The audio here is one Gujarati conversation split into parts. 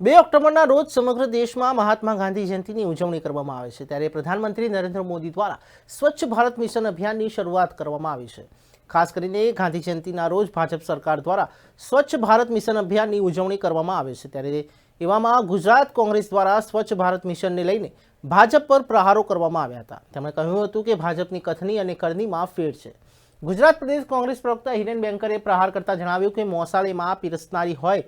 બે ઓક્ટોબરના રોજ સમગ્ર દેશમાં મહાત્મા ગાંધી જયંતિની ઉજવણી કરવામાં આવે છે. ત્યારે પ્રધાનમંત્રી નરેન્દ્ર મોદી દ્વારા સ્વચ્છ ભારત મિશન અભિયાનની શરૂઆત કરવામાં આવી છે. ખાસ કરીને ગાંધી જયંતિના રોજ ભાજપ સરકાર દ્વારા સ્વચ્છ ભારત મિશન અભિયાનની ઉજવણી કરવામાં આવે છે. ત્યારે એવામાં ગુજરાત કોંગ્રેસ દ્વારા સ્વચ્છ ભારત મિશનને લઈને ભાજપ પર પ્રહારો કરવામાં આવ્યા હતા. તેમણે કહ્યું હતું કે ભાજપની કથની અને કરનીમાં ફેર છે. ગુજરાત પ્રદેશ કોંગ્રેસ પ્રવક્તા હિરેન બેંકરે પ્રહાર કરતા જણાવ્યું કે મોસાળીમાં પીરસનારી હોય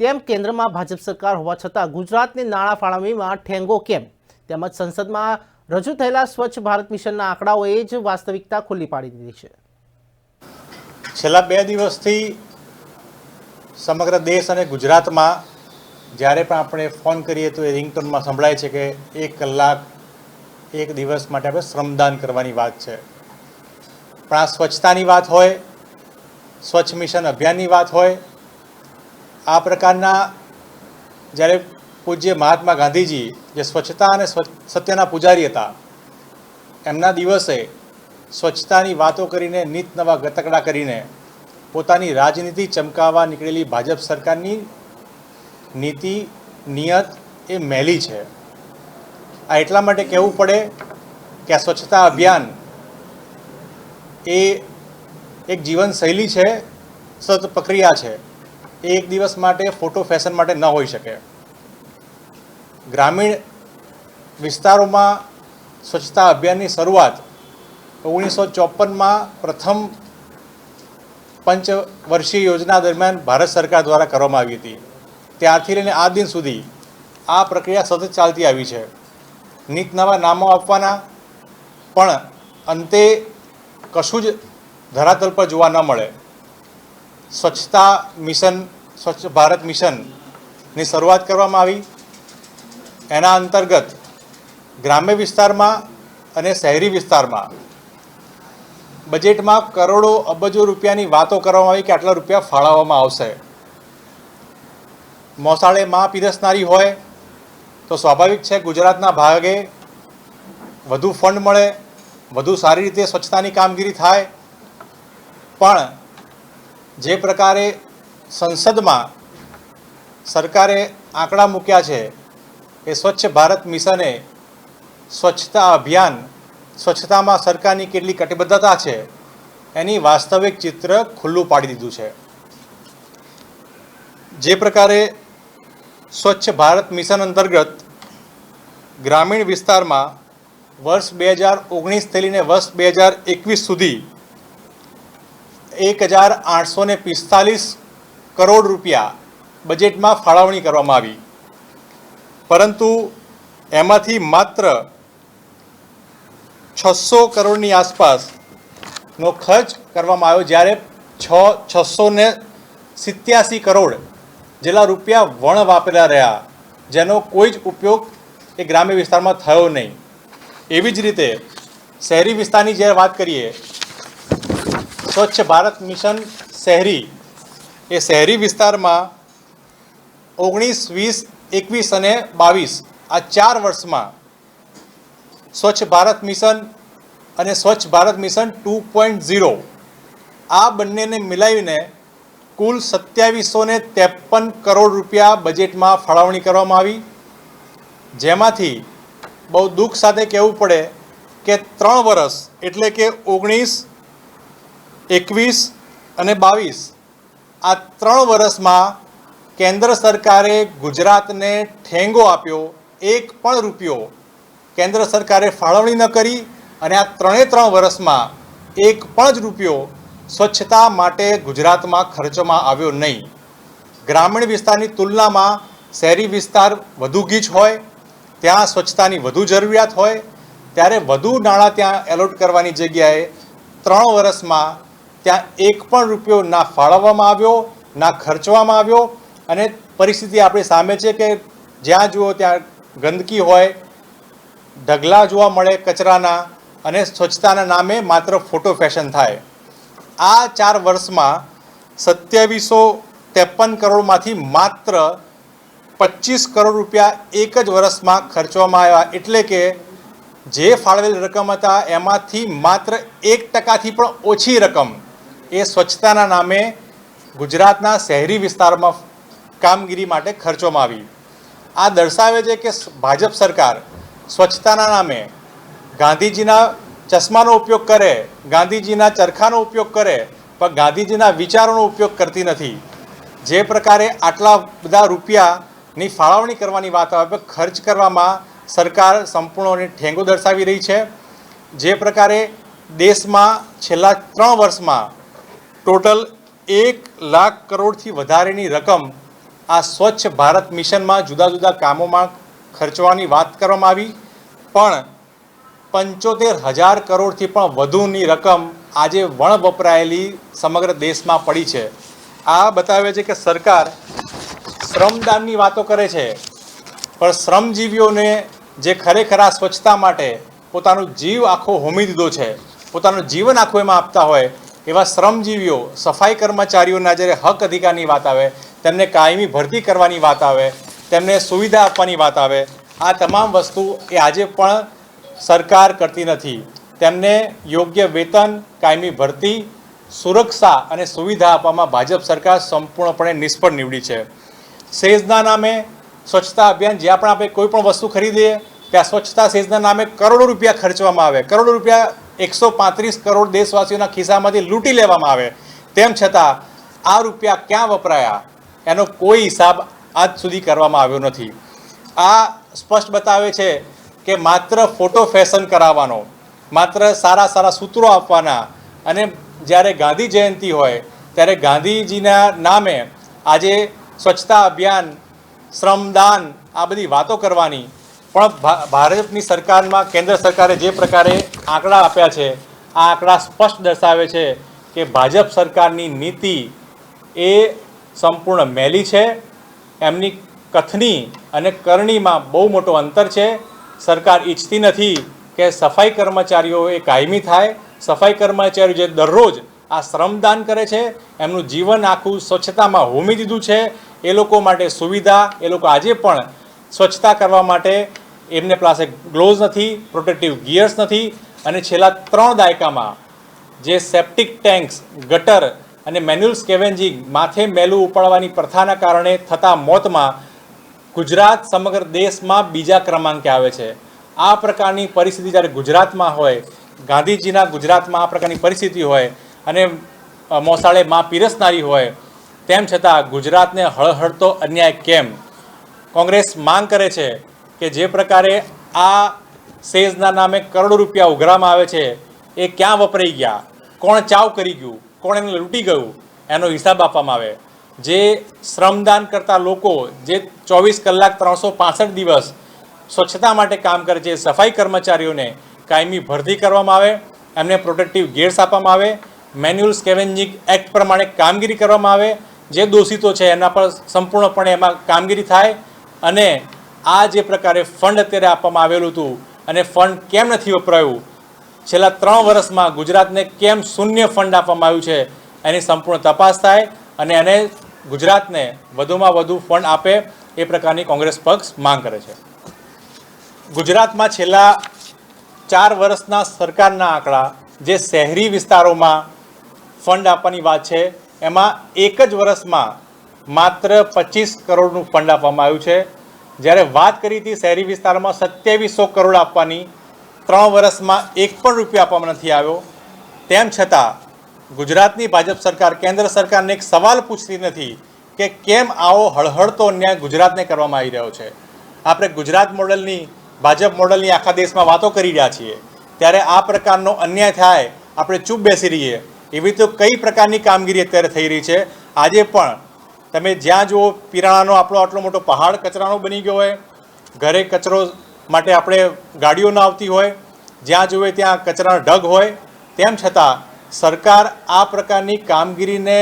તેમ કેન્દ્રમાં ભાજપ સરકાર હોવા છતાં ગુજરાતની નાણાં ફાળવણીમાં ઠેંગો કેમ? તેમજ સંસદમાં રજૂ થયેલા સ્વચ્છ ભારત મિશનના આંકડાઓએ જ વાસ્તવિકતા ખુલ્લી પાડી દીધી છે. છેલ્લા બે દિવસથી સમગ્ર દેશ અને ગુજરાતમાં જ્યારે પણ આપણે ફોન કરીએ તો એ રિંગટોનમાં સંભળાય છે કે એક કલાક એક દિવસ માટે આપણે શ્રમદાન કરવાની વાત છે. પણ આ સ્વચ્છતાની વાત હોય, સ્વચ્છ મિશન અભિયાનની વાત હોય આ પ્રકારના જ્યારે પૂજ્ય મહાત્મા ગાંધીજી જે સ્વચ્છતા અને સત્યના પૂજારી હતા, એમના દિવસે સ્વચ્છતાની વાતો કરીને, નીત નવા ગતકડા કરીને પોતાની રાજનીતિ ચમકાવવા નીકળેલી ભાજપ સરકારની નીતિ, નિયત એ મેલી છે. આ એટલા માટે કહેવું પડે કે આ સ્વચ્છતા અભિયાન એ એક જીવનશૈલી છે, સતત પ્રક્રિયા છે. એક દિવસ માટે ફોટો ફેશન માટે ન હોઈ શકે. ગ્રામીણ વિસ્તારોમાં સ્વચ્છતા અભિયાનની શરૂઆત ઓગણીસો ચોપનમાં પ્રથમ પંચવર્ષીય યોજના દરમિયાન ભારત સરકાર દ્વારા કરવામાં આવી હતી. ત્યારથી લઈને આ દિન સુધી આ પ્રક્રિયા સતત ચાલતી આવી છે. નીત નવા નામો આપવાના પણ અંતે કશું જ ધરાતલ પર જોવા ન મળે. સ્વચ્છતા મિશન, સ્વચ્છ ભારત મિશનની શરૂઆત કરવામાં આવી. એના અંતર્ગત ગ્રામ્ય વિસ્તારમાં અને શહેરી વિસ્તારમાં બજેટમાં કરોડો અબજો રૂપિયાની વાતો કરવામાં આવી કે આટલા રૂપિયા ફાળવવામાં આવશે. મોસાળે માં પીરસનારી હોય તો સ્વાભાવિક છે ગુજરાતના ભાગે વધુ ફંડ મળે, વધુ સારી રીતે સ્વચ્છતાની કામગીરી થાય. પણ જે પ્રકારે સંસદમાં સરકારે આંકડા મૂક્યા છે એ સ્વચ્છ ભારત મિશને સ્વચ્છતા અભિયાન, સ્વચ્છતામાં સરકારની કેટલી કટિબદ્ધતા છે, એની વાસ્તવિક ચિત્ર ખુલ્લું પાડી દીધું છે. જે પ્રકારે સ્વચ્છ ભારત મિશન અંતર્ગત ગ્રામીણ વિસ્તારમાં વર્ષ બે હજાર ઓગણીસથી લઈને વર્ષ બે હજાર એકવીસ સુધી એક હજાર આઠસો ને પિસ્તાલીસ કરોડ રૂપિયા બજેટમાં ફાળવણી કરવામાં આવી. પરંતુ એમાંથી માત્ર છસો કરોડની આસપાસનો ખર્ચ કરવામાં આવ્યો, જ્યારે છ છસો ને સિત્યાસી કરોડ જેટલા રૂપિયા વણ વાપરેલા રહ્યા, જેનો કોઈ જ ઉપયોગ એ ગ્રામ્ય વિસ્તારમાં થયો નહીં. એવી જ રીતે શહેરી વિસ્તારની જ્યારે વાત કરીએ સ્વચ્છ ભારત મિશન શહેરી. એ શહેરી વિસ્તારમાં ઓગણીસ, વીસ, એકવીસ અને બાવીસ આ ચાર વર્ષમાં સ્વચ્છ ભારત મિશન અને Swachh Bharat mission two point zero આ બંનેને મિલાવીને કુલ સત્યાવીસો ને ત્રેપન કરોડ રૂપિયા બજેટમાં ફાળવણી કરવામાં આવી. જેમાંથી બહુ દુઃખ સાથે કહેવું પડે કે ત્રણ વર્ષ એટલે કે ઓગણીસ એકવીસ અને બાવીસ. આ ત્રણ વર્ષમાં કેન્દ્ર સરકારે ગુજરાતને ઠેંગો આપ્યો, એક પણ રૂપિયો. કેન્દ્ર સરકારે ફાળવણી ન કરી અને આ ત્રણે ત્રણ વર્ષમાં એક પણ જ રૂપિયો સ્વચ્છતા માટે ગુજરાતમાં ખર્ચમાં આવ્યો નહીં. ગ્રામીણ વિસ્તારની તુલનામાં શહેરી વિસ્તાર વધુ ગીચ હોય, ત્યાં સ્વચ્છતાની વધુ જરૂરિયાત હોય, ત્યારે વધુ નાણાં ત્યાં એલોટ કરવાની જગ્યાએ ત્રણ વર્ષમાં ત્યાં એક પણ રૂપિયો ના ફાળવવામાં આવ્યો, ના ખર્ચવામાં આવ્યો અને પરિસ્થિતિ આપણી સામે છે કે જ્યાં જુઓ ત્યાં ગંદકી હોય, ઢગલા જોવા મળે કચરાના અને સ્વચ્છતાના નામે માત્ર ફોટો ફેશન થાય. આ ચાર વર્ષમાં સત્યાવીસો ત્રેપન કરોડમાંથી માત્ર પચીસ કરોડ રૂપિયા એક જ વર્ષમાં ખર્ચવામાં આવ્યા. એટલે કે જે ફાળવેલ રકમ હતા એમાંથી માત્ર એક ટકાથી પણ ઓછી રકમ એ સ્વચ્છતાના નામે ગુજરાતના શહેરી વિસ્તારમાં કામગીરી માટે ખર્ચવામાં આવી. આ દર્શાવે છે કે ભાજપ સરકાર સ્વચ્છતાના નામે ગાંધીજીના ચશ્માનો ઉપયોગ કરે, ગાંધીજીના ચરખાનો ઉપયોગ કરે, પણ ગાંધીજીના વિચારોનો ઉપયોગ કરતી નથી. જે પ્રકારે આટલા બધા રૂપિયાની ફાળવણી કરવાની વાત આવે, ખર્ચ કરવામાં સરકાર સંપૂર્ણ ઠેંગો દર્શાવી રહી છે. જે પ્રકારે દેશમાં છેલ્લા ત્રણ વર્ષમાં ટોટલ એક લાખ કરોડથી વધારેની રકમ આ સ્વચ્છ ભારત મિશનમાં જુદા જુદા કામોમાં ખર્ચવાની વાત કરવામાં આવી. પણ પંચોતેર હજાર કરોડથી પણ વધુની રકમ આજે વણ વપરાયેલી સમગ્ર દેશમાં પડી છે. આ બતાવે છે કે સરકાર શ્રમદાનની વાતો કરે છે. પણ શ્રમજીવીઓને જે ખરેખર આ સ્વચ્છતા માટે પોતાનો જીવ આખો હોમી દીધો છે, પોતાનું જીવન આખું એમાં આપતા હોય એવા શ્રમજીવીઓ, સફાઈ કર્મચારીઓના જ્યારે હક અધિકારની વાત આવે, તેમને કાયમી ભરતી કરવાની વાત આવે, તેમને સુવિધા આપવાની વાત આવે, આ તમામ વસ્તુ એ આજે પણ સરકાર કરતી નથી. તેમને યોગ્ય વેતન, કાયમી ભરતી, સુરક્ષા અને સુવિધા આપવામાં ભાજપ સરકાર સંપૂર્ણપણે નિષ્ફળ નીવડી છે. સેઝના નામે સ્વચ્છતા અભિયાન જ્યાં પણ આપણે કોઈ પણ વસ્તુ ખરીદીએ, ત્યાં સ્વચ્છતા સેજના નામે કરોડો રૂપિયા ખર્ચવામાં આવે, કરોડો રૂપિયા એકસો પાંત્રીસ કરોડ દેશવાસીઓના ખિસ્સામાંથી લૂંટી લેવામાં આવે. તેમ છતાં આ રૂપિયા ક્યાં વપરાયા? એનો કોઈ હિસાબ આજ સુધી કરવામાં આવ્યો નથી. આ સ્પષ્ટ બતાવે છે કે માત્ર ફોટો ફેશન કરાવવાનો, માત્ર સારા સારા સૂત્રો આપવાના અને જ્યારે ગાંધી જયંતિ હોય, ત્યારે ગાંધીજીના નામે આજે સ્વચ્છતા અભિયાન શ્રમદાન આ બધી વાતો કરવાની. પણ ભારતની સરકારમાં, કેન્દ્ર સરકારે જે પ્રકારે આંકડા આપ્યા છે. આ આંકડા સ્પષ્ટ દર્શાવે છે કે ભાજપ સરકારની નીતિ એ સંપૂર્ણ મેલી છે. એમની કથની અને કરણીમાં બહુ મોટો અંતર છે. સરકાર ઈચ્છતી નથી કે સફાઈ કર્મચારીઓ એ કાયમી થાય. સફાઈ કર્મચારીઓ જે દરરોજ આ શ્રમદાન કરે છે, એમનું જીવન આખું સ્વચ્છતામાં હોમી દીધું છે. એ લોકો માટે સુવિધા, એ લોકો આજે પણ સ્વચ્છતા કરવા માટે એમને પાસે ગ્લોવ્સ નથી, પ્રોટેક્ટિવ ગિયર્સ નથી. અને છેલ્લા ત્રણ દાયકામાં જે સેપ્ટિક ટેન્ક્સ ગટર અને મેન્યુઅલ સ્કેવેન્જિંગ માથે મેલું ઉપાડવાની પ્રથાના કારણે થતા મોતમાં ગુજરાત સમગ્ર દેશમાં બીજા ક્રમાંકે આવે છે. આ પ્રકારની પરિસ્થિતિ જ્યારે ગુજરાતમાં હોય, ગાંધીજીના ગુજરાતમાં આ પ્રકારની પરિસ્થિતિ હોય અને મોસાળે માં પીરસનારી હોય, તેમ છતાં ગુજરાતને હળહળતો અન્યાય કેમ? કોંગ્રેસ માંગ કરે છે કે જે પ્રકારે આ સેઝના નામે કરોડો રૂપિયા ઉઘરામાં આવે છે. એ ક્યાં વપરાઈ ગયા? કોણ ચાવ કરી ગયું? કોણ એને લૂંટી ગયું? એનો હિસાબ આપવામાં આવે. જે શ્રમદાન કરતા લોકો જે ચોવીસ કલાક ત્રણસો પાસઠ દિવસ સ્વચ્છતા માટે કામ કરે છે, સફાઈ કર્મચારીઓને કાયમી ભરતી કરવામાં આવે, એમને પ્રોટેક્ટિવ ગેર્સ આપવામાં આવે, મેન્યુઅલ સ્કેવેન્જિંગ એક્ટ પ્રમાણે કામગીરી કરવામાં આવે. જે દોષિતો છે એના પર સંપૂર્ણપણે એમાં કામગીરી થાય અને આ જે પ્રકારે ફંડ અત્યારે આપવામાં આવેલું હતું અને ફંડ કેમ નથી વપરાયું? છેલ્લા ત્રણ વર્ષમાં ગુજરાતને કેમ શૂન્ય ફંડ આપવામાં આવ્યું છે? એની સંપૂર્ણ તપાસ થાય અને એને ગુજરાતને વધુમાં વધુ ફંડ આપે એ પ્રકારની કોંગ્રેસ પક્ષ માંગ કરે છે. ગુજરાતમાં છેલ્લા ચાર વર્ષના સરકારના આંકડા, જે શહેરી વિસ્તારોમાં ફંડ આપવાની વાત છે, એમાં એક જ વર્ષમાં માત્ર પચીસ કરોડનું ફંડ આપવામાં આવ્યું છે. જ્યારે વાત કરી હતી શહેરી વિસ્તારમાં સત્યાવીસો કરોડ આપવાની, ત્રણ વર્ષમાં એક પણ રૂપિયા આપવામાં નથી આવ્યો. તેમ છતાં, ગુજરાતની ભાજપ સરકાર, કેન્દ્ર સરકારને એક સવાલ પૂછતી નથી કે કેમ આવો હળહળતો અન્યાય ગુજરાતને કરવામાં આવી રહ્યો છે? આપણે ગુજરાત મોડલની, ભાજપ મોડલની આખા દેશમાં વાતો કરી રહ્યા છીએ. ત્યારે આ પ્રકારનો અન્યાય થાય, આપણે ચૂપ બેસી રહીએ. એવી તો કઈ પ્રકારની કામગીરી અત્યારે થઈ રહી છે? આજે પણ તમે જ્યાં જુઓ, પિરાણાનો આપણો આટલો મોટો પહાડ કચરાનો બની ગયો હોય, ઘરે કચરો માટે આપણે ગાડીઓ ના આવતી હોય, જ્યાં જુએ ત્યાં કચરાનો ઢગ હોય, તેમ છતાં સરકાર આ પ્રકારની કામગીરીને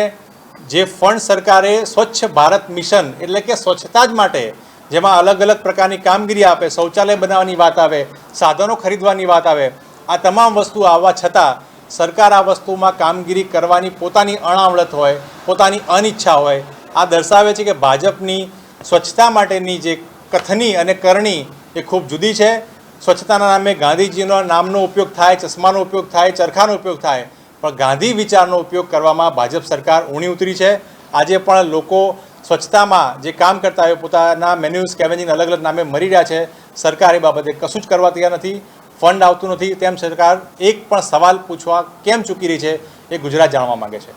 જે ફંડ સરકારે સ્વચ્છ ભારત મિશન એટલે કે સ્વચ્છતા જ માટે, જેમાં અલગ અલગ પ્રકારની કામગીરી આપે, શૌચાલય બનાવવાની વાત આવે, સાધનો ખરીદવાની વાત આવે, આ તમામ વસ્તુ આવવા છતાં સરકાર આ વસ્તુમાં કામગીરી કરવાની પોતાની અણાવડત હોય, પોતાની અનિચ્છા હોય આ દર્શાવે છે કે ભાજપની સ્વચ્છતા માટેની જે કથની અને કરણી એ ખૂબ જુદી છે. સ્વચ્છતાના નામે ગાંધીજીનો નામનો ઉપયોગ થાય, ચશ્માનો ઉપયોગ થાય, ચરખાનો ઉપયોગ થાય, પણ ગાંધી વિચારનો ઉપયોગ કરવામાં ભાજપ સરકાર ઊણી ઉતરી છે. આજે પણ લોકો સ્વચ્છતામાં જે કામ કરતા હોય, પોતાના મેન્યુ સ્કેવેન્જિંગ અલગ અલગ નામે મરી રહ્યા છે. સરકાર એ બાબતે કશું જ કરવા તૈયાર નથી. ફંડ આવતું નથી. તેમ સરકાર એક પણ સવાલ પૂછવા કેમ ચૂકી રહી છે એ ગુજરાત જાણવા માંગે છે.